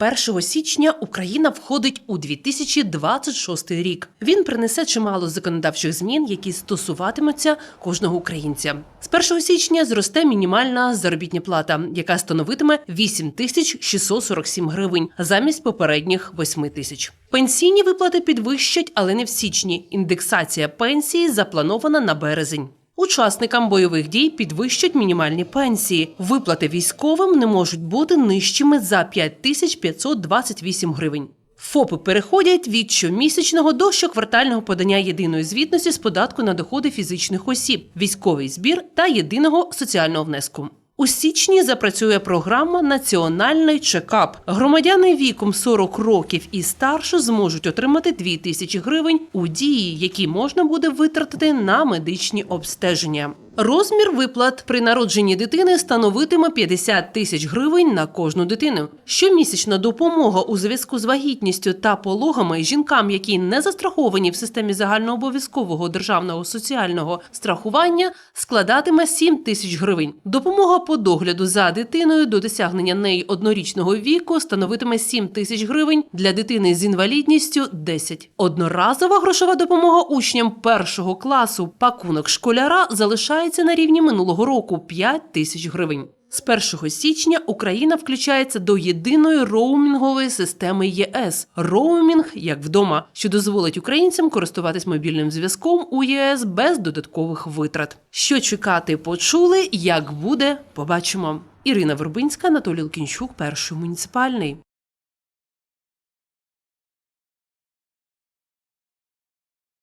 1 січня Україна входить у 2026 рік. Він принесе чимало законодавчих змін, які стосуватимуться кожного українця. З 1 січня зросте мінімальна заробітня плата, яка становитиме 8 тисяч 647 гривень замість попередніх 8 тисяч. Пенсійні виплати підвищать, але не в січні. Індексація пенсії запланована на березень. Учасникам бойових дій підвищать мінімальні пенсії. Виплати військовим не можуть бути нижчими за 5528 гривень. ФОПи переходять від щомісячного до щоквартального подання єдиної звітності з податку на доходи фізичних осіб, військовий збір та єдиного соціального внеску. У січні запрацює програма Національний чекап. Громадяни віком 40 років і старше зможуть отримати 2 тисячі гривень у дії, які можна буде витратити на медичні обстеження. Розмір виплат при народженні дитини становитиме 50 тисяч гривень на кожну дитину. Щомісячна допомога у зв'язку з вагітністю та пологами жінкам, які не застраховані в системі загальнообов'язкового державного соціального страхування, складатиме 7 тисяч гривень. Допомога по догляду за дитиною до досягнення неї однорічного віку становитиме 7 тисяч гривень для дитини з інвалідністю 10. Одноразова грошова допомога учням першого класу пакунок школяра залишається на рівні минулого року 5 тисяч гривень. З 1 січня Україна включається до єдиної роумінгової системи ЄС. Роумінг як вдома, що дозволить українцям користуватись мобільним зв'язком у ЄС без додаткових витрат. Що чекати, почули. Як буде, побачимо. Ірина Вербинська, Анатолій Лкінчук, перший муніципальний.